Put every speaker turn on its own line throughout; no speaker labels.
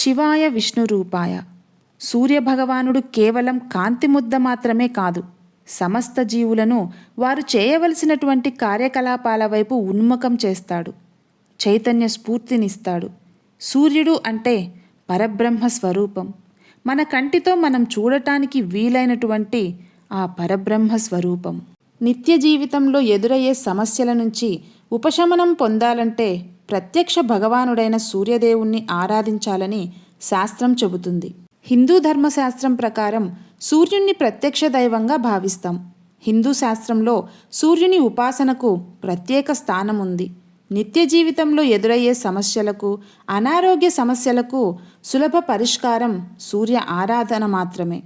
శివాయ విష్ణు రూపాయ. సూర్యభగవానుడు కేవలం కాంతి ముద్ద మాత్రమే కాదు సమస్త జీవులను వారు చేయవలసినటువంటి కార్యకలాపాల వైపు ఉన్ముఖం చేస్తాడు చైతన్య స్ఫూర్తినిస్తాడు. సూర్యుడు అంటే పరబ్రహ్మ స్వరూపం. మన కంటితో మనం చూడటానికి వీలైనటువంటి ఆ పరబ్రహ్మ స్వరూపం. నిత్య జీవితంలో ఎదురయ్యే సమస్యల నుంచి ఉపశమనం పొందాలంటే ప్రత్యక్ష భగవానుడైన సూర్యదేవుణ్ణి ఆరాధించాలని శాస్త్రం చెబుతుంది. హిందూ ధర్మశాస్త్రం ప్రకారం సూర్యుణ్ణి ప్రత్యక్ష దైవంగా భావిస్తాం. హిందూ శాస్త్రంలో సూర్యుని ఉపాసనకు ప్రత్యేక స్థానం ఉంది నిత్య జీవితంలో ఎదురయ్యే సమస్యలకు అనారోగ్య సమస్యలకు సులభ పరిష్కారం సూర్య ఆరాధన మాత్రమే.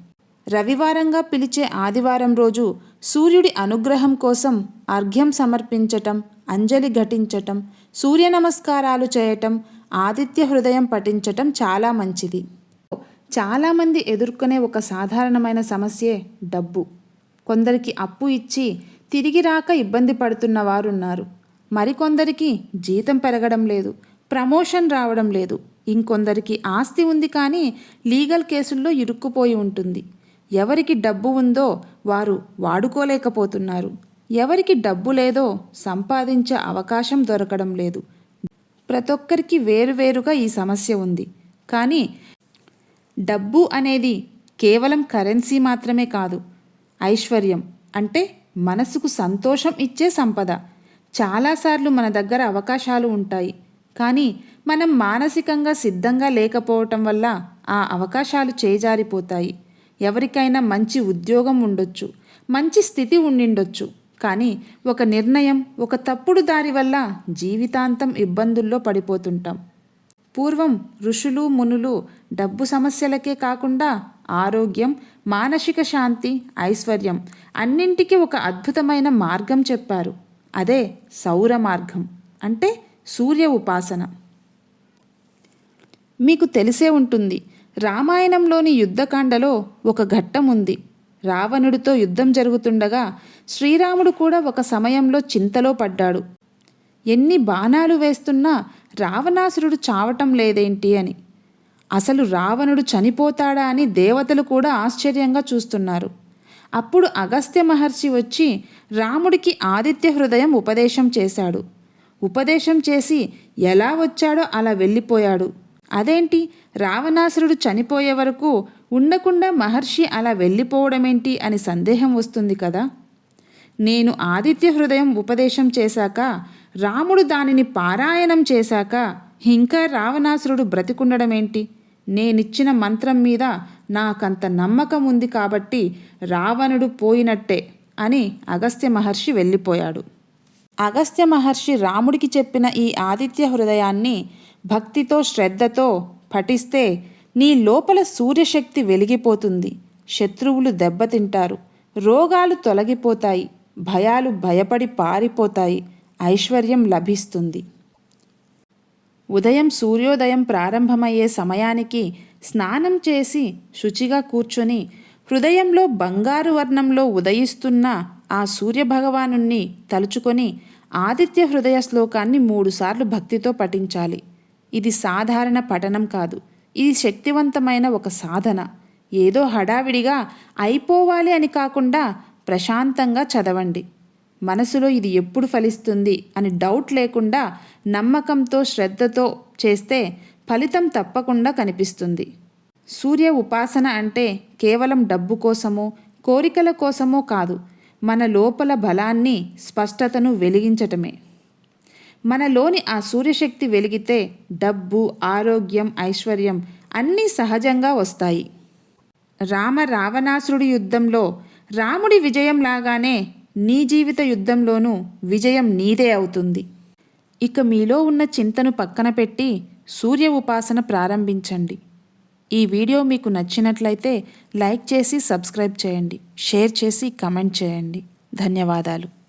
రవివారంగా పిలిచే ఆదివారం రోజు సూర్యుడి అనుగ్రహం కోసం అర్ఘ్యం సమర్పించటం అంజలి ఘటించటం సూర్య నమస్కారాలు చేయటం ఆదిత్య హృదయం పఠించటం చాలా మంచిది. చాలామంది ఎదుర్కొనే ఒక సాధారణమైన సమస్యే డబ్బు. కొందరికి అప్పు ఇచ్చి తిరిగి రాక ఇబ్బంది పడుతున్న వారున్నారు. మరికొందరికి జీతం పెరగడం లేదు ప్రమోషన్ రావడం లేదు. ఇంకొందరికి ఆస్తి ఉంది కానీ లీగల్ కేసుల్లో ఇరుక్కుపోయి ఉంటుంది. ఎవరికి డబ్బు ఉందో వారు వాడుకోలేకపోతున్నారు. ఎవరికి డబ్బు లేదో సంపాదించే అవకాశం దొరకడం లేదు. ప్రతి ఒక్కరికి వేరువేరుగా ఈ సమస్య ఉంది. కానీ డబ్బు అనేది కేవలం కరెన్సీ మాత్రమే కాదు. ఐశ్వర్యం అంటే మనసుకు సంతోషం ఇచ్చే సంపద. చాలాసార్లు మన దగ్గర అవకాశాలు ఉంటాయి. కానీ మనం మానసికంగా సిద్ధంగా లేకపోవటం వల్ల ఆ అవకాశాలు చేజారిపోతాయి. ఎవరికైనా మంచి ఉద్యోగం ఉండొచ్చు. మంచి స్థితి ఉండిండొచ్చు. కానీ ఒక నిర్ణయం ఒక తప్పుడు దారి వల్ల జీవితాంతం ఇబ్బందుల్లో పడిపోతుంటాం. పూర్వం ఋషులు మునులు డబ్బు సమస్యలకే కాకుండా ఆరోగ్యం మానసిక శాంతి ఐశ్వర్యం అన్నింటికీ ఒక అద్భుతమైన మార్గం చెప్పారు. అదే సౌర మార్గం అంటే సూర్య ఉపాసన. మీకు తెలిసే ఉంటుంది రామాయణంలోని యుద్ధకాండలో ఒక ఘట్టం ఉంది రావణుడితో యుద్ధం జరుగుతుండగా శ్రీరాముడు కూడా ఒక సమయంలో చింతలో పడ్డాడు. ఎన్ని బాణాలు వేస్తున్నా రావణాసురుడు చావటం లేదేంటి అని. అసలు రావణుడు చనిపోతాడా అని దేవతలు కూడా ఆశ్చర్యంగా చూస్తున్నారు. అప్పుడు అగస్త్య మహర్షి వచ్చి రాముడికి ఆదిత్య హృదయం ఉపదేశం చేశాడు. ఉపదేశం చేసి ఎలా వచ్చాడో అలా వెళ్ళిపోయాడు. అదేంటి? రావణాసురుడు చనిపోయే వరకు ఉండకుండా మహర్షి అలా వెళ్ళిపోవడమేంటి అని సందేహం వస్తుంది కదా? నేను ఆదిత్య హృదయం ఉపదేశం చేశాక రాముడు దానిని పారాయణం చేశాక ఇంకా రావణాసురుడు బ్రతికుండడమేంటి? నేనిచ్చిన మంత్రం మీద నాకంత నమ్మకం ఉంది కాబట్టి రావణుడు పోయినట్టే అని అగస్త్య మహర్షి వెళ్ళిపోయాడు. అగస్త్య మహర్షి రాముడికి చెప్పిన ఈ ఆదిత్య హృదయాన్ని భక్తితో శ్రద్ధతో పఠిస్తే నీ లోపల సూర్యశక్తి వెలిగిపోతుంది. శత్రువులు దెబ్బతింటారు. రోగాలు తొలగిపోతాయి. భయాలు భయపడి పారిపోతాయి. ఐశ్వర్యం లభిస్తుంది. ఉదయం సూర్యోదయం ప్రారంభమయ్యే సమయానికి స్నానం చేసి శుచిగా కూర్చొని హృదయంలో బంగారు వర్ణంలో ఉదయిస్తున్న ఆ సూర్యభగవాను తలుచుకొని ఆదిత్య హృదయ శ్లోకాన్ని మూడుసార్లు భక్తితో పఠించాలి. ఇది సాధారణ పఠనం కాదు. ఇది శక్తివంతమైన ఒక సాధన. ఏదో హడావిడిగా అయిపోవాలి అని కాకుండా ప్రశాంతంగా చదవండి. మనసులో ఇది ఎప్పుడు ఫలిస్తుంది అని డౌట్ లేకుండా నమ్మకంతో శ్రద్ధతో చేస్తే ఫలితం తప్పకుండా కనిపిస్తుంది. సూర్య ఉపాసన అంటే కేవలం డబ్బు కోసమో కోరికల కోసమో కాదు మన లోపల బలాన్ని స్పష్టతను వెలిగించటమే. మనలోని ఆ సూర్యశక్తి వెలిగితే డబ్బు ఆరోగ్యం ఐశ్వర్యం అన్నీ సహజంగా వస్తాయి. రామ రావణాసురుడి యుద్ధంలో రాముడి విజయం లాగానే నీ జీవిత యుద్ధంలోనూ విజయం నీదే అవుతుంది. ఇక మీలో ఉన్న చింతను పక్కన పెట్టి సూర్య ఉపాసన ప్రారంభించండి. ఈ వీడియో మీకు నచ్చినట్లయితే లైక్ చేసి సబ్స్క్రైబ్ చేయండి. షేర్ చేసి కమెంట్ చేయండి. ధన్యవాదాలు.